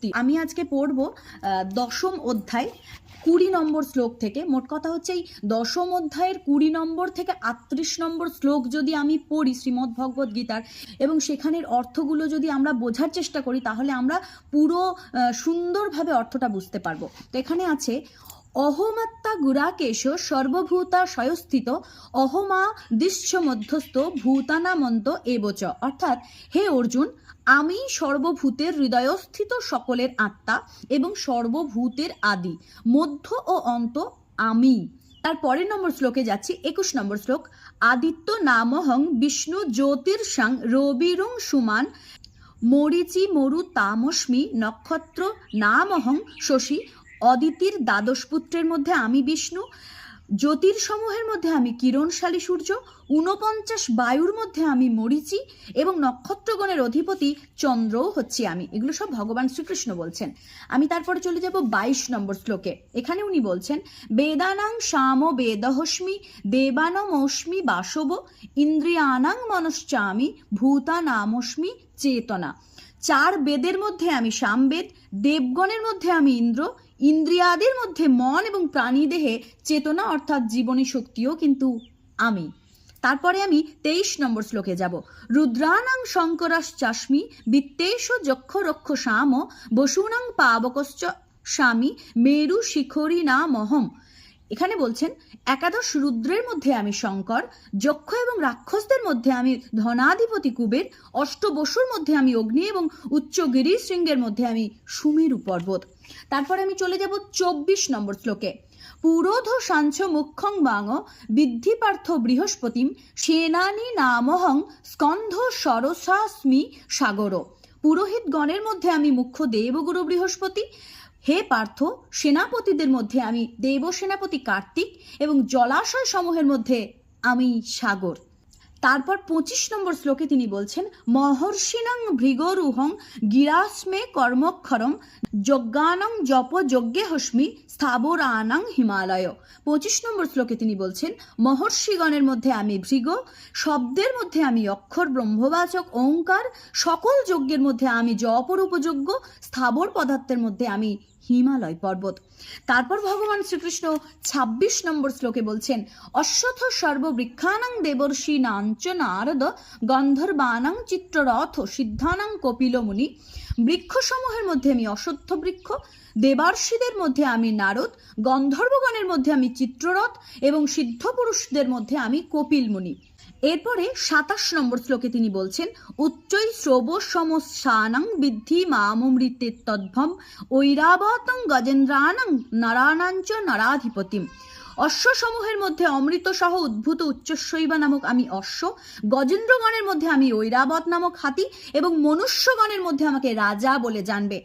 শক্তি আমি আজকে পড়ব দশম অধ্যায়, কুড়ি নম্বর শ্লোক থেকে। মোট কথা হচ্ছে এই দশম অধ্যায়ের কুড়ি নম্বর থেকে আটত্রিশ নম্বর শ্লোক যদি আমি পড়ি শ্রীমদ্ ভগবদ্ গীতার, এবং সেখানের অর্থগুলো যদি আমরা বোঝার চেষ্টা করি, তাহলে আমরা পুরো সুন্দরভাবে অর্থটা বুঝতে পারব। তো এখানে আছে অহমাত্মা গুরাকেশ সর্বভূতা স্বয়স্থিত, অহমা দৃশ্য মধ্যস্থ ভূতানামন্ত এবচ। অর্থাৎ, হে অর্জুন, আমি সর্বভূতের হৃদয়স্থিত সকলের আত্মা এবং সর্বভূতের আদি, মধ্য ও অন্ত আমি। তার পরের নম্বর শ্লোকে যাচ্ছি, একুশ নম্বর শ্লোক। আদিত্য নামহং বিষ্ণু জ্যোতির্সাং রবিরুং সুমান, মরিচি মরু তামস্মি নক্ষত্র নামহং শশী অদিতির দ্বাদশ পুত্রের মধ্যে আমি বিষ্ণু, জ্যোতির্সমূহের মধ্যে আমি কিরণশালী সূর্য, ঊনপঞ্চাশ বায়ুর মধ্যে আমি মরিচি এবং নক্ষত্রগণের অধিপতি চন্দ্রও হচ্ছি আমি। এগুলো সব ভগবান শ্রীকৃষ্ণ বলছেন। আমি তারপরে চলে যাব বাইশ নম্বর শ্লোকে। এখানে উনি বলছেন, বেদানাং শ্যাম বেদহস্মি, দেবানমস্মি বাসব, ইন্দ্রিয়ানাং মনশ্চামি, ভূতানামস্মি চেতনা। চার বেদের মধ্যে আমি সামবেদ দেবগণের মধ্যে আমি ইন্দ্র ইন্দ্রিয়াদের মধ্যে মন এবং প্রাণী দেহে চেতনা অর্থাৎ জীবনী শক্তিও কিন্তু আমি। তারপরে আমি তেইশ নম্বর শ্লোকে যাব। রুদ্রানাং শঙ্করাস চাস্মি বিত্তেশ যক্ষ রক্ষ শাম বসুনাং পাবকশ্চ স্বামী মেরু শিখরী না মহম এখানে বলছেন, একাদশ রুদ্রের মধ্যে আমি শঙ্কর, যক্ষ এবং রাক্ষসদের মধ্যে আমি ধনাধিপতি কুবের, অষ্টবসুর মধ্যে আমি অগ্নি এবং উচ্চ গিরি শৃঙ্গের মধ্যে আমি সুমেরু পর্বত। তারপরে আমি চলে যাব চব্বিশ নম্বর শ্লোকে। পুরোধ সাঞ্চ মুখ্যং বাঙ, বিদ্ধি পার্থ বৃহস্পতিম, সেনানি নামহং স্কন্ধ সরসাস্মি সাগর। পুরোহিত গণের মধ্যে আমি মুখ্য দেবগুরু বৃহস্পতি হে পার্থ সেনাপতিদের মধ্যে আমি দেব সেনাপতি কার্তিক এবং জলাশয় সমূহের মধ্যে আমি সাগর। তারপর পঁচিশ নম্বর শ্লোকে তিনি বলছেন, মহর্ষিণং ভৃগরুহং গিরাস্মে কর্মক্ষরম যজ্ঞানং জপ যজ্ঞে হস্মি স্থাবরানাং হিমালয়। পঁচিশ নম্বর শ্লোকে তিনি বলছেন, মহর্ষিগণের মধ্যে আমি ভৃগ, শব্দের মধ্যে আমি অক্ষর, ব্রহ্মবাচক, ওঙ্কার, সকল যজ্ঞের মধ্যে আমি জপরূপ উপযোগ্য স্থাবর পদার্থের মধ্যে আমি হিমালয় পর্বত। তারপর ভগবান শ্রীকৃষ্ণ ২৬ নম্বর শ্লোকে বলছেন অশ্বথ সর্ববৃক্ষানাং দেবর্ষি নাঞ্চ নারদ গন্ধর্বানাং চিত্ররথ সিদ্ধানাং কপিল মুনি। বৃক্ষসমূহের মধ্যে আমি অশ্বত্থ বৃক্ষ, দেবার্ষিদের মধ্যে আমি নারদ, গন্ধর্বগণের মধ্যে আমি চিত্ররথ এবং সিদ্ধ পুরুষদের মধ্যে আমি কপিল মুনি। এরপরে সাতাশ নম্বর শ্লোকে তিনি বলছেন, উচ্চৈ শ্রব সমস্যানাং বিদ্ধি মামৃতে তদ্ভম ঐরাবতং গজেন্দ্রানাং নরানাঞ্চ নরাধিপতিম। অশ্বসমূহের মধ্যে অমৃত সহ উদ্ভূত উচ্চশৈবা নামক আমি অশ্ব, গজেন্দ্রগণের মধ্যে আমি ঐরাবত নামক হাতি এবং মনুষ্যগণের মধ্যে আমাকে রাজা বলে জানবে।